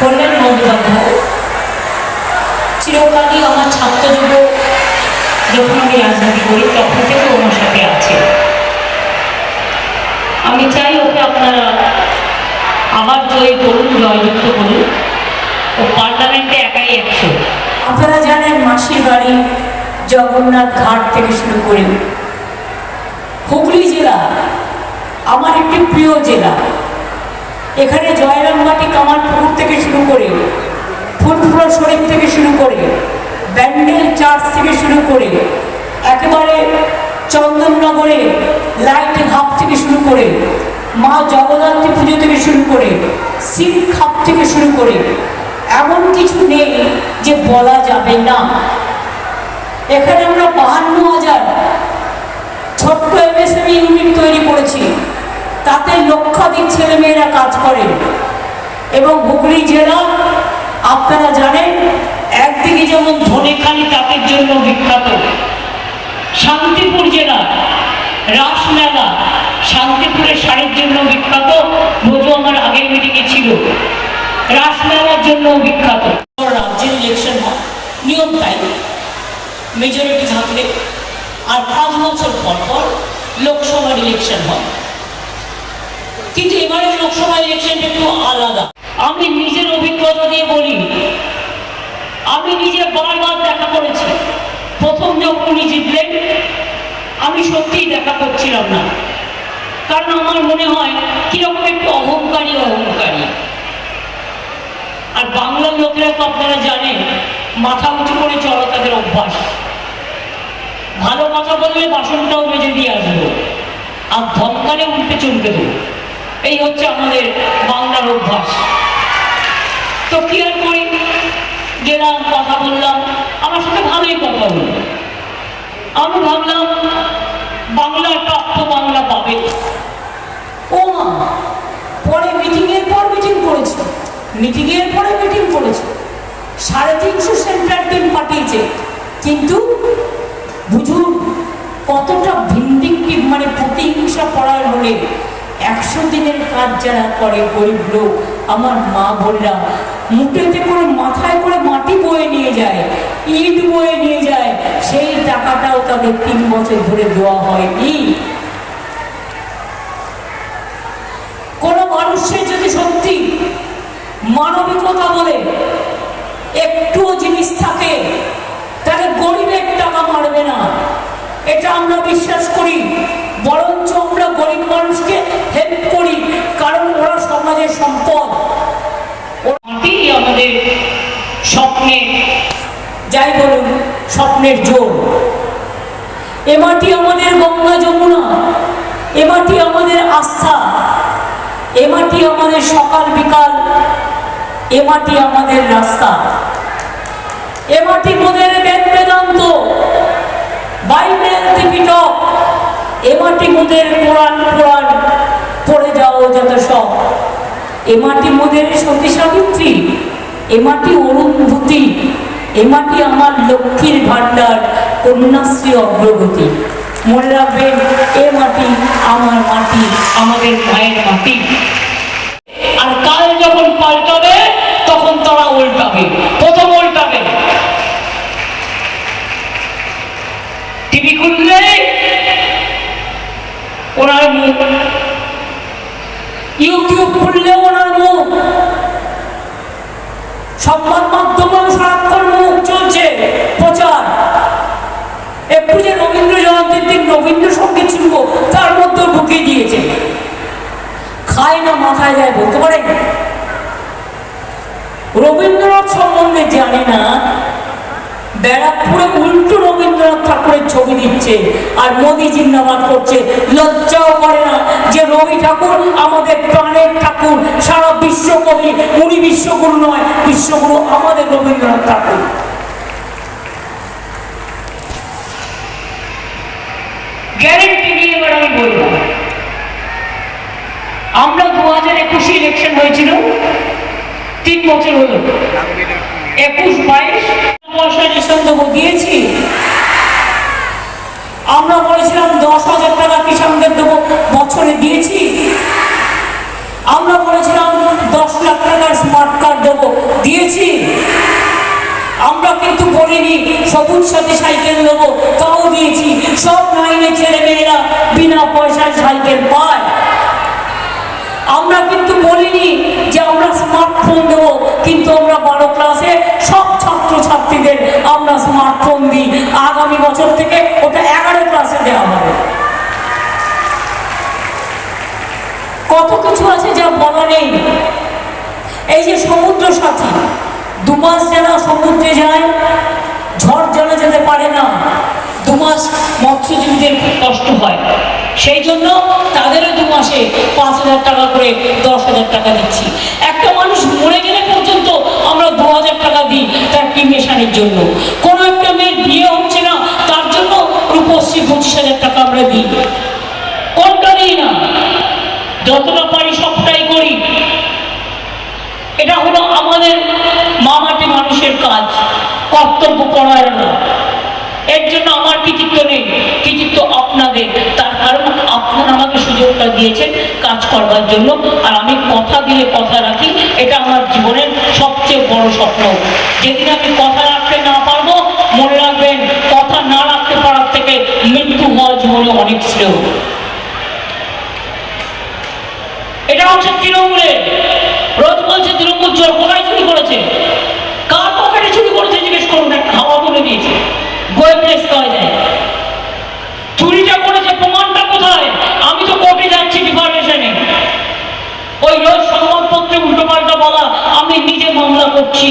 কল্যাণ বন্দ্যোপাধ্যায় চিরকালই আমার ছাত্রযুগ। যখন আমি রাজনীতি করি, তখন থেকে ও আমার সাথে আছে। আমি চাই ওকে আপনারা আবার জয় করুন, জয়যুক্ত করুন। ও পার্লামেন্টে একাই একশো। আপনারা জানেন মাসির বাড়ি জগন্নাথ ঘাট থেকে শুরু করে হুগলি জেলা, আমার একটি প্রিয় জেলা। এখানে জয়রামবাটি কামারপুকুর থেকে শুরু করে ফুলফুলা শরীফ থেকে শুরু করে ব্যান্ডেল চার্চ থেকে শুরু করে একেবারে চন্দননগরে লাইট হাব থেকে শুরু করে মা জগদ্ধাত্রী পুজো থেকে শুরু করে শিব খাপ থেকে শুরু করে এমন কিছু নেই যে বলা যাবে না। এখানে আমরা বাহান্ন হাজার ছোট্ট এমএসএমই ইউনিট তৈরি করেছি। তাতে লক্ষাধিক ছেলেমেয়েরা কাজ করে। এবং হুগলি জেলা, আপনারা জানেন, একদিকে যেমন ধনেখালি তাঁতের জন্য বিখ্যাত, শান্তিপুর জেলা, রাসমেলা, শান্তিপুরের শাড়ির জন্য বিখ্যাত, বোঝো আমার আগের মিটিংয়ে ছিল। রাসমেলার জন্য বিখ্যাত। রাজ্যের ইলেকশন হয়, নিয়ম তাই। মেজরিটি থাকলে আর পাঁচ বছর পর পর লোকসভার ইলেকশন হয়। কিন্তু এবারের লোকসভা ইলেকশনটা একটু আলাদা। আমি নিজের অভিজ্ঞতা দিয়ে বলি, আমি নিজে বারবার দেখা করেছি। প্রথম যখন উনি জিতলেন, আমি সত্যিই দেখা করছিলাম না। কারণ আমার মনে হয়, কীরকম একটু অহংকারী অহংকারী। আর বাংলার লোকেরা তো আপনারা জানেন, মাথা উঁচু করে চলো তাদের অভ্যাস। ভালো কথা বললে বাসনটাও মেজে দিয়ে আসব। আর ধমকালে উল্টে চলতে দেবো। এই হচ্ছে আমাদের বাংলার অভ্যাস। তো কি আর করি? গেলাম, কথা বললাম। আমার সাথে ভালোই কথা হলো। আমি ভাবলাম বাংলার প্রাপ্য বাংলা পাবে। ও মা, পরে মিটিংয়ের পর মিটিং করেছে। মিটিংয়ের পরে মিটিং করেছে। সাড়ে তিনশো সেন্টার টিম পাঠিয়েছে। কিন্তু বুঝুন, কতটা ভিন্ডিকটিভ মানে প্রতিহিংসা পড়ার হলে কাজ যারা করে, গরিব লোক, আমার মা বোনরা মুটেতে করে মাথায় করে মাটি বয়ে নিয়ে যায়, ইট বয়ে নিয়ে যায়, সেই টাকাটাও তাদের তিন বছর ধরে দেওয়া হয়নি। কোনো মানুষের যদি সত্যি মানবিকতা বলে, একটুও জিনিস থাকে, তাহলে গরিবের টাকা মারবে না। এটা আমরা বিশ্বাস করি, বরঞ্চ হেল্প করি কারণ ওরা সমাজের সম্পদ। আমাদের স্বপ্নে। যাই বলুন স্বপ্নের জোর। এ মাটি আমাদের গঙ্গা যমুনা এ মাটি আমাদের আস্থা এ মাটি আমাদের সকাল বিকাল এ মাটি আমাদের রাস্তা। এ মাটি মোদের বেদ বেদান্ত? বাইবেল ত্রিপিটক। এ মাটি মোদের কোরআন কোরআন পড়ে যাও যত সব। এ মাটি মোদের সতী সাবিত্রী, এ মাটি অরুন্ধতী, এ মাটি আমার লক্ষ্মীর ভাণ্ডার, কন্যাশ্রী অগ্রগতি। মনে রাখবেন, এ মাটি আমার মাটি, আমাদের মায়ের মাটি আর কাল যখন পাল্টাবে তখন তারা উল্টাবে প্রথম উল্টাবে টিভি খুললে ওনার মুখ ইউটিউব খুললে ওনার মুখ। সংবাদ মাধ্যমেও সারাক্ষণ মুখ চলছে প্রচার। একটু যে রবীন্দ্র জয়ন্তীর দিন রবীন্দ্রসঙ্গীত শুনব, তার মধ্যেও ঢুকিয়ে দিয়েছে। খায় না মাথায় যায়, বলতে পারেন? রবীন্দ্রনাথ সম্বন্ধে জানে না ব্যারাকপুরে উল্টো রবীন্দ্রনাথ ঠাকুরের ছবি দিচ্ছে। আর মোদি জিন্দাবাদ করছে লজ্জাও করে না যে রবি ঠাকুর আমাদের প্রাণের ঠাকুর। সারা বিশ্বকবি, উনি বিশ্বগুরু নয়, বিশ্বগুরু আমাদের রবীন্দ্রনাথ ঠাকুর। গ্যারেন্টি নিয়ে এবার আমি বলব। আমরা দু হাজার একুশে ইলেকশন হয়েছিল। তিন বছর হলো। একুশ বাইশ দেবো দিয়েছি। আমরা বলেছিলাম দশ হাজার টাকা কৃষকদের দেবো বছরে দিয়েছি। আমরা বলেছিলাম দশ লাখ টাকার স্মার্ট কার্ড দেবো দিয়েছি। আমরা কিন্তু বলিনি, সবুজ সাথে সাইকেল দেবো, তাও দিয়েছি। সব লাইনে ছেলে মেয়েরা বিনা পয়সায় সাইকেল পায়। আমরা কিন্তু বলিনি যে আমরা স্মার্টফোন দেবো, কিন্তু আমরা ছাত্রীদের আমরা স্মার্টফোন দিই। আগামী বছর থেকে ওটা এগারো ক্লাসে দেওয়া হবে। কত কিছু আছে যা বলা নেই। এই যে সমুদ্র সাথী, দু মাস যারা সমুদ্রে যায়, ঝড় জলে যেতে পারে না, দু মাস মৎস্যজীবীদের খুব কষ্ট হয়। সেই জন্য তাদেরও দু মাসে পাঁচ হাজার টাকা করে দশ হাজার টাকা দিচ্ছি। একটা মানুষ মরে গেলে পর্যন্ত আমরা দু হাজার টাকা দিই তার ক্রিমেশনের জন্য। কোনো একটা মেয়ের বিয়ে হচ্ছে না, তার জন্য রূপশ্রী পঁচিশ হাজার টাকা আমরা দিই। কোনটা দিই না? যতটা পারি সবটাই করি। এটা হলো আমাদের মামাটি মানুষের কাজ, কর্তব্য পরায়ণ এর জন্য আমার কৃতিত্ব নেই, কৃতিত্ব আপনাদের। তার কারণ আপনারা আমাকে সুযোগটা দিয়েছেন কাজ করবার জন্য, আর আমি কথা দিয়ে কথা রাখি, এটা আমার জীবনের সবচেয়ে বড় স্বপ্ন। যেদিন আমি কথা রাখতে না পারব মনে রাখবেন কথা না রাখতে পারার থেকে মৃত্যু হওয়া জীবনে অনেক শ্রেয় এটা হচ্ছে তৃণমূলের রোজ বলছে তৃণমূল চোর কোথায় চুরি করেছে কার পকেটে চুরি করেছে জিজ্ঞেস করুন একটা হাওয়া তুলে দিয়েছে বয়ে করে দেয় চুরিটা করেছে, প্রমাণটা কোথায়? আমি তো কোর্টে যাচ্ছি ডিফার্মেশনে ওই রোজ সংবাদপত্রে উল্টো পাল্টা বলা, আমি নিজে মামলা করছি।